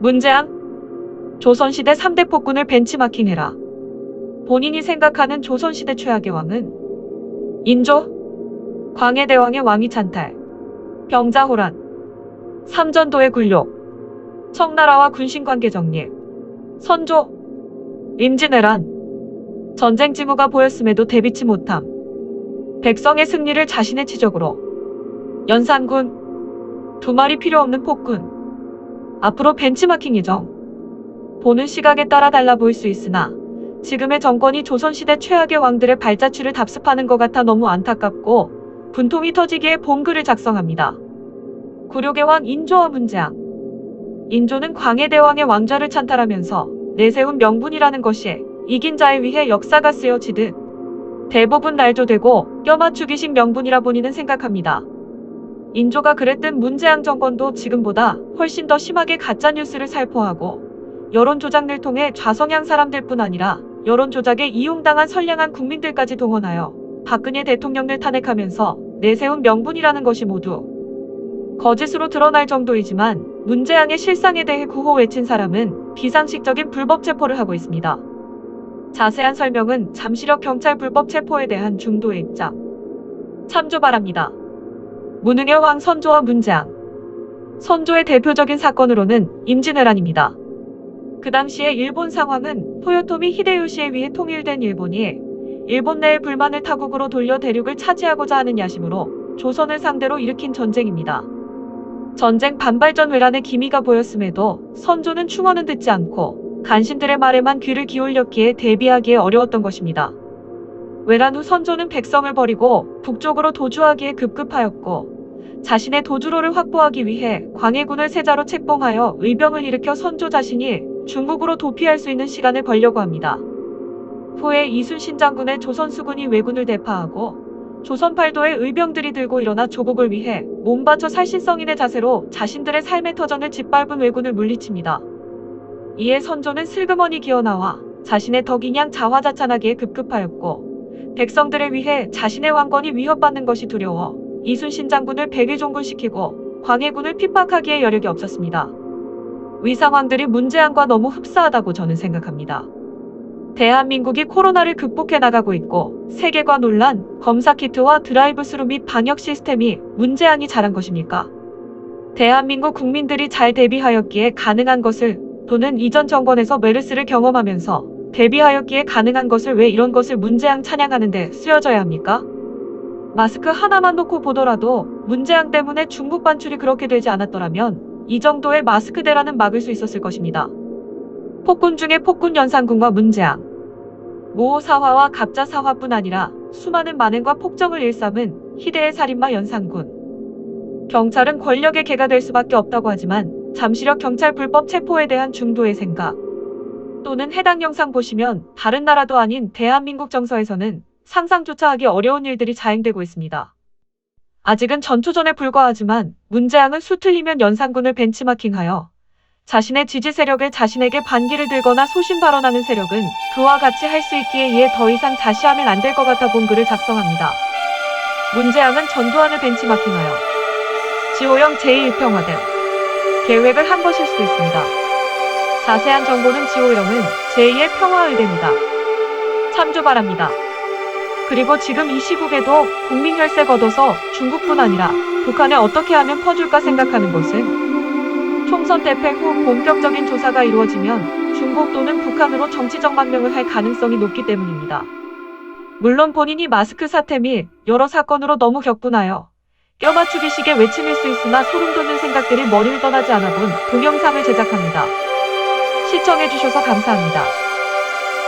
문제안 조선시대 3대 폭군을 벤치마킹해라. 본인이 생각하는 조선시대 최악의 왕은 인조, 광해대왕의 왕위 찬탈, 병자호란, 삼전도의 굴욕, 청나라와 군신관계 정립, 선조, 임진왜란, 전쟁 징후가 보였음에도 대비치 못함, 백성의 승리를 자신의 치적으로, 연산군, 두 마리 필요 없는 폭군, 앞으로 벤치마킹 예정. 보는 시각에 따라 달라 보일 수 있으나 지금의 정권이 조선시대 최악의 왕들의 발자취를 답습하는 것 같아 너무 안타깝고 분통이 터지기에 봄글을 작성합니다. 굴욕의 왕 인조와 문재앙. 인조는 광해대왕의 왕좌를 찬탈하면서 내세운 명분이라는 것이 이긴 자에 위해 역사가 쓰여지듯 대부분 날조되고 껴맞추기식 명분이라 본인은 생각합니다. 인조가 그랬듯 문재앙 정권도 지금보다 훨씬 더 심하게 가짜뉴스를 살포하고 여론 조작을 통해 좌성향 사람들 뿐 아니라 여론 조작에 이용당한 선량한 국민들까지 동원하여 박근혜 대통령을 탄핵하면서 내세운 명분이라는 것이 모두 거짓으로 드러날 정도이지만 문재앙의 실상에 대해 구호 외친 사람은 비상식적인 불법 체포를 하고 있습니다. 자세한 설명은 잠시력 경찰 불법 체포에 대한 중도의 입장 참조 바랍니다. 무능의 왕 선조와 문재앙. 선조의 대표적인 사건으로는 임진왜란입니다. 그 당시의 일본 상황은 토요토미 히데요시에 의해 통일된 일본이 일본 내의 불만을 타국으로 돌려 대륙을 차지하고자 하는 야심으로 조선을 상대로 일으킨 전쟁입니다. 전쟁 반발전 외란의 기미가 보였음에도 선조는 충언은 듣지 않고 간신들의 말에만 귀를 기울였기에 대비하기에 어려웠던 것입니다. 외란 후 선조는 백성을 버리고 북쪽으로 도주하기에 급급하였고 자신의 도주로를 확보하기 위해 광해군을 세자로 책봉하여 의병을 일으켜 선조 자신이 중국으로 도피할 수 있는 시간을 벌려고 합니다. 후에 이순신 장군의 조선 수군이 왜군을 대파하고 조선 팔도의 의병들이 들고 일어나 조국을 위해 몸바쳐 살신성인의 자세로 자신들의 삶의 터전을 짓밟은 왜군을 물리칩니다. 이에 선조는 슬그머니 기어나와 자신의 덕인양 자화자찬하기에 급급하였고 백성들을 위해 자신의 왕권이 위협받는 것이 두려워 이순신 장군을 백의종군시키고 광해군을 핍박하기에 여력이 없었습니다. 위상왕들이 문재앙과 너무 흡사하다고 저는 생각합니다. 대한민국이 코로나를 극복해 나가고 있고 세계관 논란, 검사 키트와 드라이브 스루 및 방역 시스템이 문재앙이 잘한 것입니까? 대한민국 국민들이 잘 대비하였기에 가능한 것을 또는 이전 정권에서 메르스를 경험하면서 대비하였기에 가능한 것을 왜 이런 것을 문재앙 찬양하는데 쓰여져야 합니까? 마스크 하나만 놓고 보더라도 문재앙 때문에 중국 반출이 그렇게 되지 않았더라면 이 정도의 마스크 대란은 막을 수 있었을 것입니다. 폭군 중에 폭군 연산군과 문재앙, 모호 사화와 갑자 사화뿐 아니라 수많은 만행과 폭정을 일삼은 희대의 살인마 연산군. 경찰은 권력의 개가 될 수밖에 없다고 하지만 잠시력 경찰 불법 체포에 대한 중도의 생각 또는 해당 영상 보시면 다른 나라도 아닌 대한민국 정서에서는 상상조차 하기 어려운 일들이 자행되고 있습니다. 아직은 전초전에 불과하지만 문재앙은 수틀리면 연산군을 벤치마킹하여 자신의 지지 세력을 자신에게 반기를 들거나 소신 발언하는 세력은 그와 같이 할 수 있기에 이에 더 이상 자시하면 안 될 것 같아 본 글을 작성합니다. 문재앙은 전두환을 벤치마킹하여 지호영 제1평화 등 계획을 한 것일 수도 있습니다. 자세한 정보는 지호영은 제2의 평화의대입니다. 참조 바랍니다. 그리고 지금 이 시국에도 국민 혈세 걷어서 중국뿐 아니라 북한에 어떻게 하면 퍼줄까 생각하는 것은 총선 대패 후 본격적인 조사가 이루어지면 중국 또는 북한으로 정치적 망명을 할 가능성이 높기 때문입니다. 물론 본인이 마스크 사태 및 여러 사건으로 너무 격분하여 껴맞추기식의 외침일 수 있으나 소름 돋는 생각들이 머리를 떠나지 않아 본 동영상을 제작합니다. 시청해주셔서 감사합니다.